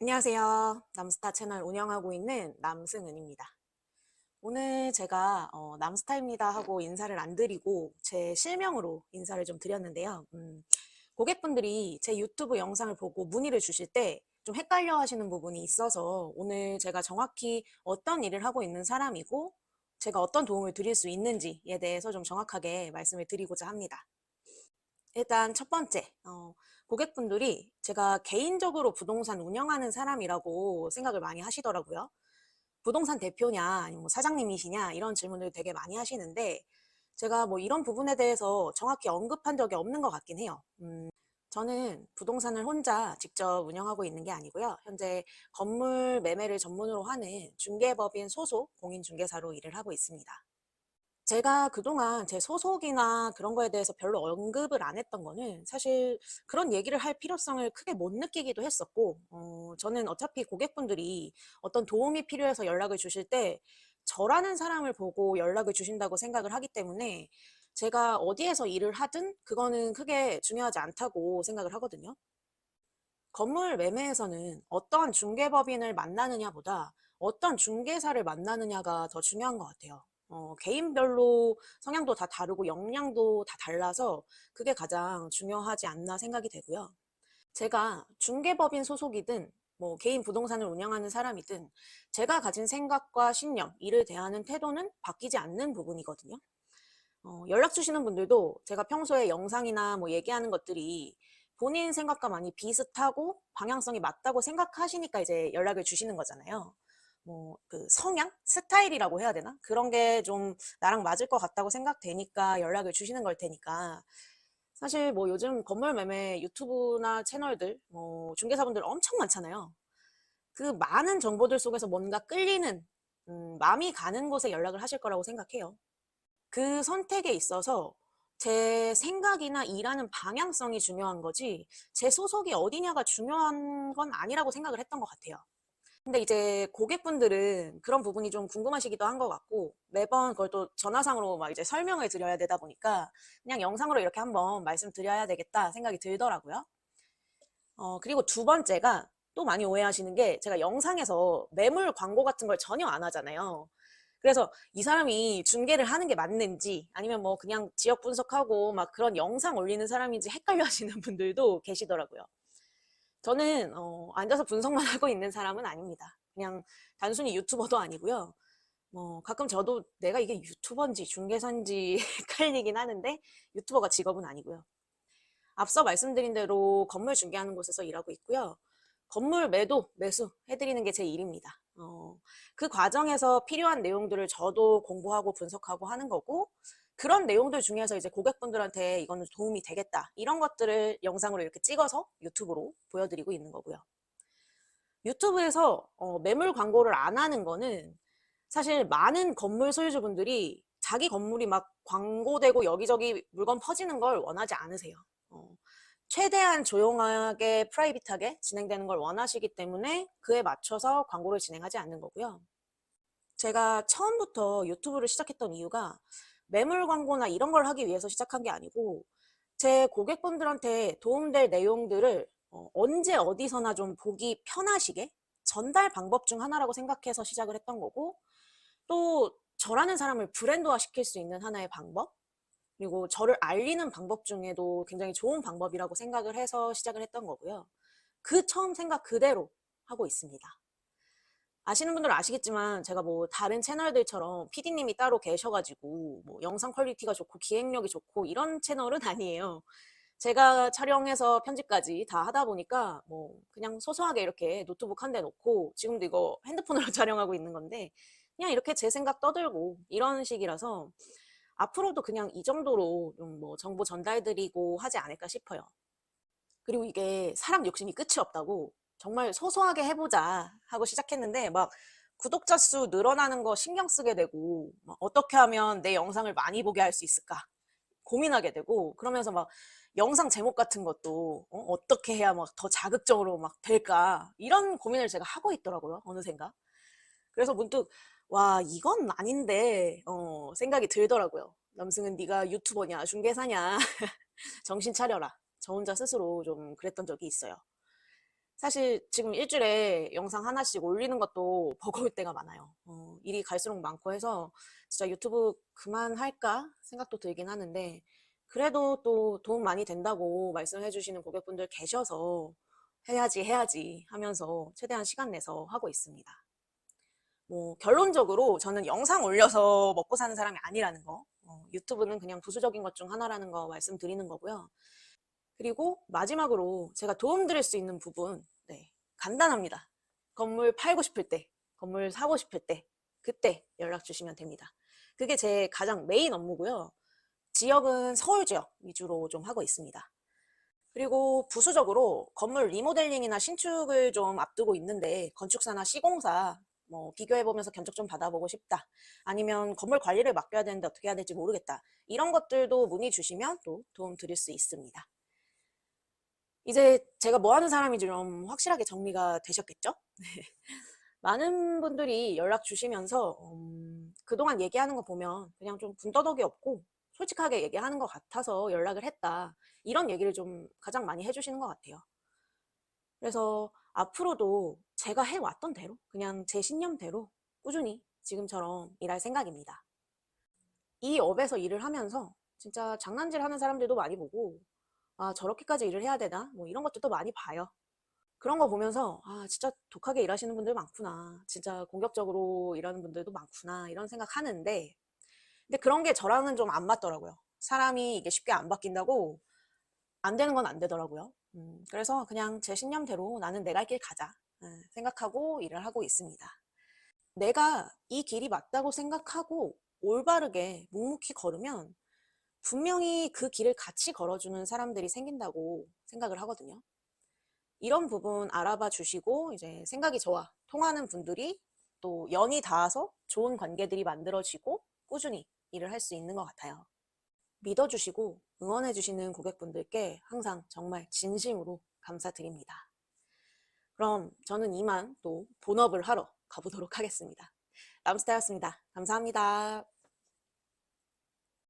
안녕하세요. 남스타 채널 운영하고 있는 남승은입니다. 오늘 제가 어, 남스타입니다 하고 인사를 안 드리고 제 실명으로 인사를 좀 드렸는데요. 음, 고객분들이 제 유튜브 영상을 보고 문의를 주실 때 좀 헷갈려 하시는 부분이 있어서 오늘 제가 정확히 어떤 일을 하고 있는 사람이고 제가 어떤 도움을 드릴 수 있는지에 대해서 좀 정확하게 말씀을 드리고자 합니다. 일단 첫 번째, 어, 고객분들이 제가 개인적으로 부동산 운영하는 사람이라고 생각을 많이 하시더라고요. 부동산 대표냐, 아니면 뭐 사장님이시냐, 이런 질문을 되게 많이 하시는데, 제가 뭐 이런 부분에 대해서 정확히 언급한 적이 없는 것 같긴 해요. 음, 저는 부동산을 혼자 직접 운영하고 있는 게 아니고요. 현재 건물 매매를 전문으로 하는 중개법인 소속 공인중개사로 일을 하고 있습니다. 제가 그동안 제 소속이나 그런 거에 대해서 별로 언급을 안 했던 거는 사실 그런 얘기를 할 필요성을 크게 못 느끼기도 했었고, 어, 저는 어차피 고객분들이 어떤 도움이 필요해서 연락을 주실 때 저라는 사람을 보고 연락을 주신다고 생각을 하기 때문에 제가 어디에서 일을 하든 그거는 크게 중요하지 않다고 생각을 하거든요. 건물 매매에서는 어떠한 중개법인을 만나느냐보다 어떤 중개사를 만나느냐가 더 중요한 것 같아요. 어, 개인별로 성향도 다 다르고 역량도 다 달라서 그게 가장 중요하지 않나 생각이 되고요. 제가 중개법인 소속이든 뭐 개인 부동산을 운영하는 사람이든 제가 가진 생각과 신념, 일을 대하는 태도는 바뀌지 않는 부분이거든요. 어, 연락 주시는 분들도 제가 평소에 영상이나 뭐 얘기하는 것들이 본인 생각과 많이 비슷하고 방향성이 맞다고 생각하시니까 이제 연락을 주시는 거잖아요. 뭐 그 성향? 스타일이라고 해야 되나? 그런 게 좀 나랑 맞을 것 같다고 생각되니까 연락을 주시는 걸 테니까 사실 뭐 요즘 건물 매매 유튜브나 채널들 뭐 중개사분들 엄청 많잖아요. 그 많은 정보들 속에서 뭔가 끌리는 음, 마음이 가는 곳에 연락을 하실 거라고 생각해요. 그 선택에 있어서 제 생각이나 일하는 방향성이 중요한 거지 제 소속이 어디냐가 중요한 건 아니라고 생각을 했던 것 같아요. 근데 이제 고객분들은 그런 부분이 좀 궁금하시기도 한 것 같고 매번 그걸 또 전화상으로 막 이제 설명을 드려야 되다 보니까 그냥 영상으로 이렇게 한번 말씀드려야 되겠다 생각이 들더라고요. 어, 그리고 두 번째가 또 많이 오해하시는 게 제가 영상에서 매물 광고 같은 걸 전혀 안 하잖아요. 그래서 이 사람이 중개를 하는 게 맞는지 아니면 뭐 그냥 지역 분석하고 막 그런 영상 올리는 사람인지 헷갈려 하시는 분들도 계시더라고요. 저는 어, 앉아서 분석만 하고 있는 사람은 아닙니다. 그냥 단순히 유튜버도 아니고요. 뭐 가끔 저도 내가 이게 유튜버인지 중개사인지 헷갈리긴 하는데 유튜버가 직업은 아니고요. 앞서 말씀드린 대로 건물 중개하는 곳에서 일하고 있고요. 건물 매도, 매수 해드리는 게 제 일입니다. 어, 그 과정에서 필요한 내용들을 저도 공부하고 분석하고 하는 거고, 그런 내용들 중에서 이제 고객분들한테 이거는 도움이 되겠다. 이런 것들을 영상으로 이렇게 찍어서 유튜브로 보여드리고 있는 거고요. 유튜브에서 어, 매물 광고를 안 하는 거는 사실 많은 건물 소유주분들이 자기 건물이 막 광고되고 여기저기 물건 퍼지는 걸 원하지 않으세요. 어, 최대한 조용하게 프라이빗하게 진행되는 걸 원하시기 때문에 그에 맞춰서 광고를 진행하지 않는 거고요. 제가 처음부터 유튜브를 시작했던 이유가 매물 광고나 이런 걸 하기 위해서 시작한 게 아니고 제 고객분들한테 도움될 내용들을 어, 언제 어디서나 좀 보기 편하시게 전달 방법 중 하나라고 생각해서 시작을 했던 거고 또 저라는 사람을 브랜드화 시킬 수 있는 하나의 방법 그리고 저를 알리는 방법 중에도 굉장히 좋은 방법이라고 생각을 해서 시작을 했던 거고요. 그 처음 생각 그대로 하고 있습니다. 아시는 분들은 아시겠지만 제가 뭐 다른 채널들처럼 PD님이 따로 계셔가지고 뭐 영상 퀄리티가 좋고 기획력이 좋고 이런 채널은 아니에요. 제가 촬영해서 편집까지 다 하다 보니까 뭐 그냥 소소하게 이렇게 노트북 한 대 놓고 지금도 이거 핸드폰으로 촬영하고 있는 건데 그냥 이렇게 제 생각 떠들고 이런 식이라서 앞으로도 그냥 이 정도로 좀 뭐 정보 전달드리고 하지 않을까 싶어요. 그리고 이게 사람 욕심이 끝이 없다고 정말 소소하게 해보자 하고 시작했는데 막 구독자 수 늘어나는 거 신경 쓰게 되고 막 어떻게 하면 내 영상을 많이 보게 할 수 있을까 고민하게 되고 그러면서 막 영상 제목 같은 것도 어, 떻게 해야 막 더 자극적으로 막 될까 이런 고민을 제가 하고 있더라고요 어느샌가 그래서 문득 와 이건 아닌데 어, 생각이 들더라고요. 남승은 네가 유튜버냐 중개사냐. 정신 차려라. 저 혼자 스스로 좀 그랬던 적이 있어요 사실 지금 일주일에 영상 하나씩 올리는 것도 버거울 때가 많아요. 어, 일이 갈수록 많고 해서 진짜 유튜브 그만할까 생각도 들긴 하는데 그래도 또 도움 많이 된다고 말씀해 주시는 고객분들 계셔서 해야지 해야지 하면서 최대한 시간 내서 하고 있습니다. 뭐 결론적으로 저는 영상 올려서 먹고 사는 사람이 아니라는 거 어, 유튜브는 그냥 부수적인 것 중 하나라는 거 말씀드리는 거고요. 그리고 마지막으로 제가 도움드릴 수 있는 부분 네, 간단합니다. 건물 팔고 싶을 때, 건물 사고 싶을 때 그때 연락 주시면 됩니다. 그게 제 가장 메인 업무고요. 지역은 서울 지역 위주로 좀 하고 있습니다. 그리고 부수적으로 건물 리모델링이나 신축을 좀 앞두고 있는데 건축사나 시공사 뭐 비교해보면서 견적 좀 받아보고 싶다. 아니면 건물 관리를 맡겨야 되는데 어떻게 해야 될지 모르겠다. 이런 것들도 문의 주시면 또 도움 드릴 수 있습니다. 이제 제가 뭐 하는 사람인지 좀 확실하게 정리가 되셨겠죠? 많은 분들이 연락 주시면서 음, 그동안 얘기하는 거 보면 그냥 좀 군더더기 없고 솔직하게 얘기하는 것 같아서 연락을 했다. 이런 얘기를 좀 가장 많이 해주시는 것 같아요. 그래서 앞으로도 제가 해왔던 대로 그냥 제 신념대로 꾸준히 지금처럼 일할 생각입니다. 이 업에서 일을 하면서 진짜 장난질 하는 사람들도 많이 보고 아 저렇게까지 일을 해야 되나 뭐 이런 것들도 많이 봐요. 그런 거 보면서 아 진짜 독하게 일하시는 분들 많구나 진짜 공격적으로 일하는 분들도 많구나 이런 생각 하는데 근데 그런 게 저랑은 좀 안 맞더라고요. 사람이 이게 쉽게 안 바뀐다고 안 되는 건 안 되더라고요. 음, 그래서 그냥 제 신념대로 나는 내가 할 길 가자 음, 생각하고 일을 하고 있습니다. 내가 이 길이 맞다고 생각하고 올바르게 묵묵히 걸으면 분명히 그 길을 같이 걸어주는 사람들이 생긴다고 생각을 하거든요. 이런 부분 알아봐 주시고 이제 생각이 저와 통하는 분들이 또 연이 닿아서 좋은 관계들이 만들어지고 꾸준히 일을 할 수 있는 것 같아요. 믿어주시고 응원해주시는 고객분들께 항상 정말 진심으로 감사드립니다. 그럼 저는 이만 또 본업을 하러 가보도록 하겠습니다. 남스타였습니다. 감사합니다.